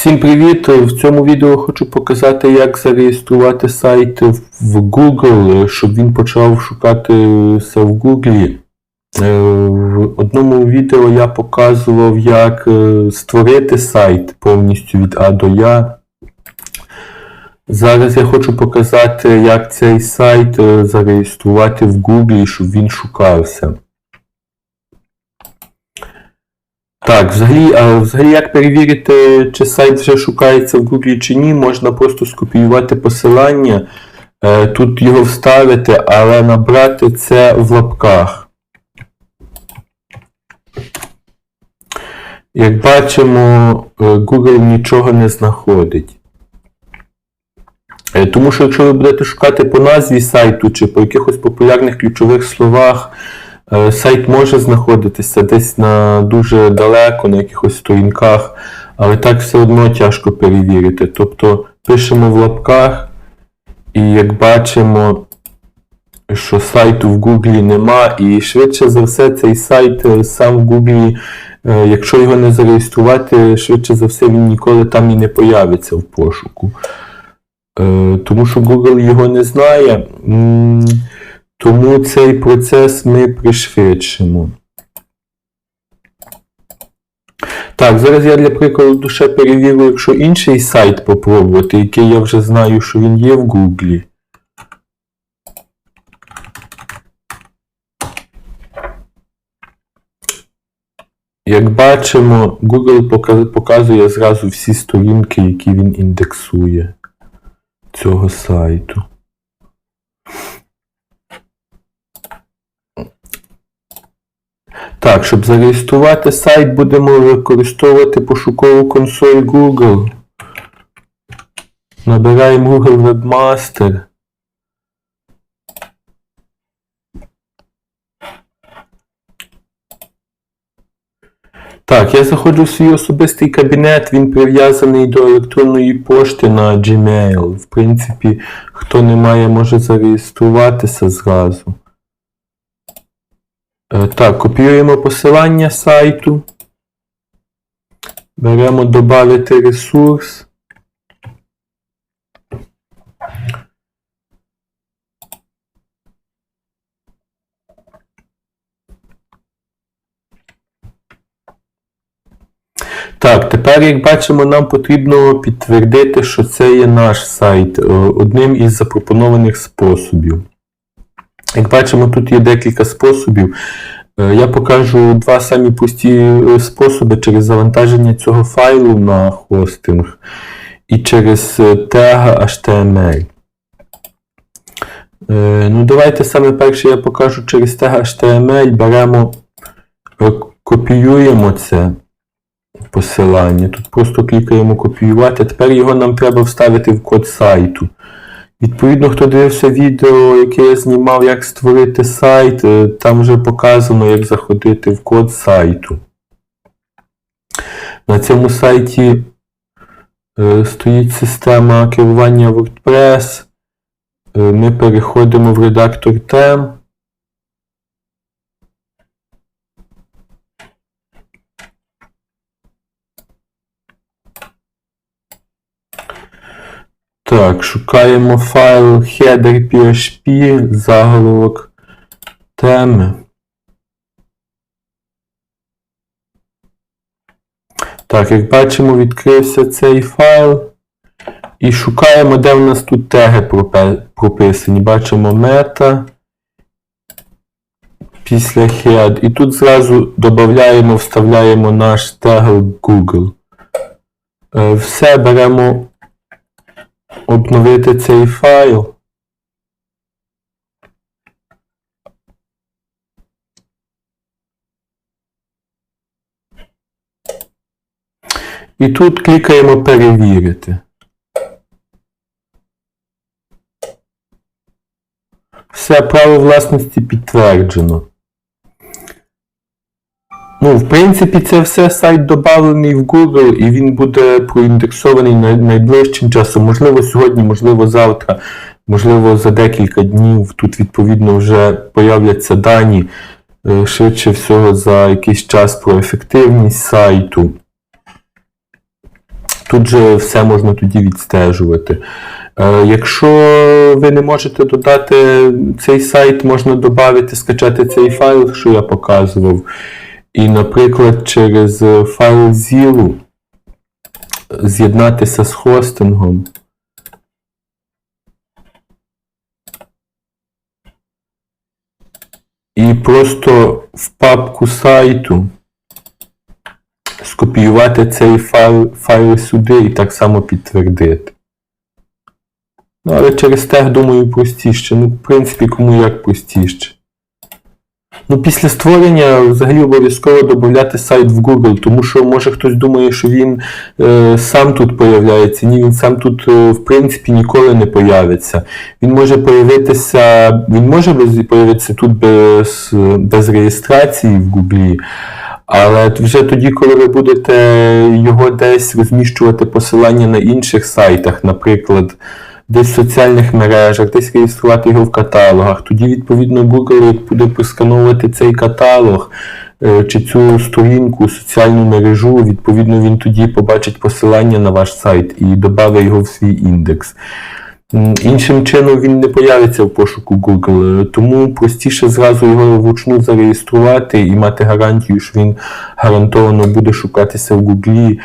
Всім привіт! В цьому відео хочу показати, як зареєструвати сайт в Google, щоб він почав шукатися в Google. Е, В одному відео я показував, як е, створити сайт повністю від А до Я. Зараз я хочу показати, як цей сайт е, зареєструвати в Google, щоб він шукався. Так, взагалі, а взагалі як перевірити, чи сайт вже шукається в Google чи ні, можна просто скопіювати посилання, е, тут його вставити, але набрати це в лапках. Як бачимо, е, Google нічого не знаходить. Е, Тому що якщо ви будете шукати по назві сайту чи по якихось популярних ключових словах, сайт може знаходитися десь на дуже далеко, на якихось сторінках, але так все одно тяжко перевірити. Тобто пишемо в лапках, і як бачимо, що сайту в Google нема, і швидше за все цей сайт е, сам в Google, е, якщо його не зареєструвати, швидше за все він ніколи там і не появиться в пошуку. Е, Тому що Google його не знає, тому цей процес ми пришвидшимо. Так, зараз я для прикладу ще перевірю, якщо інший сайт попробувати, який я вже знаю, що він є в Google. Як бачимо, Google показує зразу всі сторінки, які він індексує цього сайту. Так, щоб зареєструвати сайт, будемо використовувати пошукову консоль Google. Набираємо Google Webmaster. Так, я заходжу в свій особистий кабінет, він прив'язаний до електронної пошти на Gmail. В принципі, хто не має, може зареєструватися зразу. Е, Так, копіюємо посилання сайту. Беремо додати ресурс. Так, тепер, як бачимо, нам потрібно підтвердити, що це є наш сайт е, одним із запропонованих способів. Як бачимо, тут є декілька способів. Е, Я покажу два самі прості е, способи через завантаження цього файлу на хостинг і через е, тег HTML. Ну, давайте саме перше я покажу через тег HTML. Беремо, копіюємо це посилання. Тут просто клікаємо копіювати. Тепер його нам треба вставити в код сайту. Відповідно, хто дивився відео, яке я знімав, як створити сайт, е, там вже показано, як заходити в код сайту. На цьому сайті е, стоїть система керування WordPress. Е, Ми переходимо в редактор тем. Так, шукаємо файл header.php, заголовок теми. Так, як бачимо, відкрився цей файл. І шукаємо, де в нас тут теги прописані. Бачимо мета. Після head. І тут зразу додаємо, вставляємо наш тег Google. Е, Все беремо обновити цей файл. І тут клікаємо перевірити. Все, право власності підтверджено. Ну, в принципі, це все сайт додавлений в Google, і він буде проіндексований найближчим часом. Можливо, сьогодні, можливо, завтра, можливо, за декілька днів. Тут, відповідно, вже появляться дані е, швидше всього за якийсь час про ефективність сайту. Тут же все можна тоді відстежувати. Е, Якщо ви не можете додати цей сайт, можна додати, скачати цей файл, що я показував. І, наприклад, через файл ZIL з'єднатися з хостингом. І просто в папку сайту скопіювати цей файл, файл сюди і так само підтвердити. Ну, але через тег, думаю, простіше. Ну, в принципі, кому як простіше. Ну, після створення взагалі обов'язково додати сайт в Google, тому що може хтось думає, що він е, сам тут появляється. Ні, він сам тут, е, в принципі, ніколи не появиться. Він може появитися, він може появитися тут без, без реєстрації в Google, але вже тоді, коли ви будете його десь розміщувати посилання на інших сайтах, наприклад, десь в соціальних мережах, десь реєструвати його в каталогах, тоді, відповідно, Google буде проскановувати цей каталог е, чи цю сторінку, соціальну мережу, відповідно, він тоді побачить посилання на ваш сайт і додає його в свій індекс. Іншим чином він не появиться в пошуку Google, е, тому простіше зразу його вручну зареєструвати і мати гарантію, що він гарантовано буде шукатися в Google.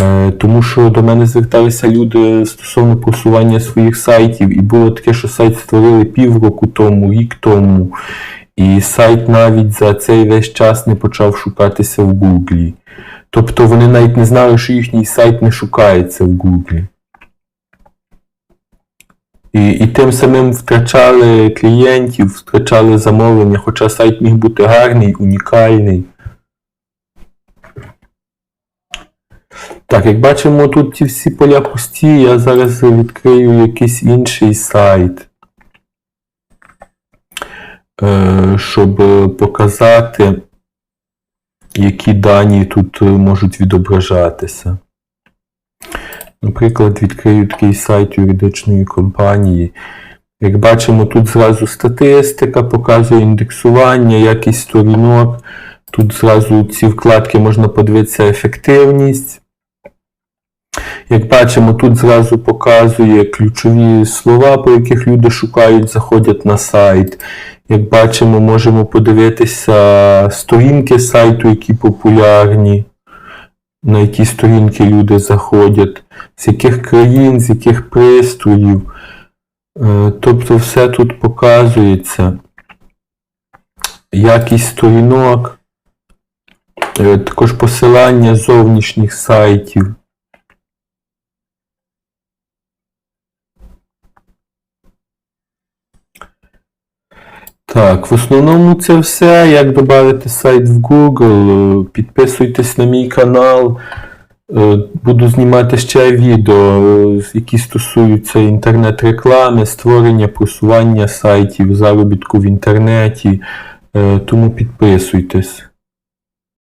Е, Тому що до мене зверталися люди стосовно просування своїх сайтів, і було таке, що сайт створили півроку тому, рік тому, і сайт навіть за цей весь час не почав шукатися в Google. Тобто вони навіть не знали, що їхній сайт не шукається в Google. І, і тим самим втрачали клієнтів, втрачали замовлення, хоча сайт міг бути гарний, унікальний. Так, як бачимо, тут ті всі поля пусті, я зараз відкрию якийсь інший сайт, е, щоб показати, які дані тут е, можуть відображатися. Наприклад, відкрию такий сайт юридичної компанії. Як бачимо, тут зразу статистика, показує індексування, якість сторінок. Тут зразу ці вкладки можна подивитися ефективність. Як бачимо, тут зразу показує ключові слова, по яких люди шукають, заходять на сайт. Як бачимо, можемо подивитися сторінки сайту, які популярні, на які сторінки люди заходять, з яких країн, з яких пристроїв. Е, Тобто все тут показується. Якість сторінок, е, також посилання зовнішніх сайтів. Так, в основному це все. Як додати сайт в Google, Е, підписуйтесь на мій канал. Е, Буду знімати ще відео, е, які стосуються інтернет-реклами, створення, просування сайтів, заробітку в інтернеті. Тому підписуйтесь.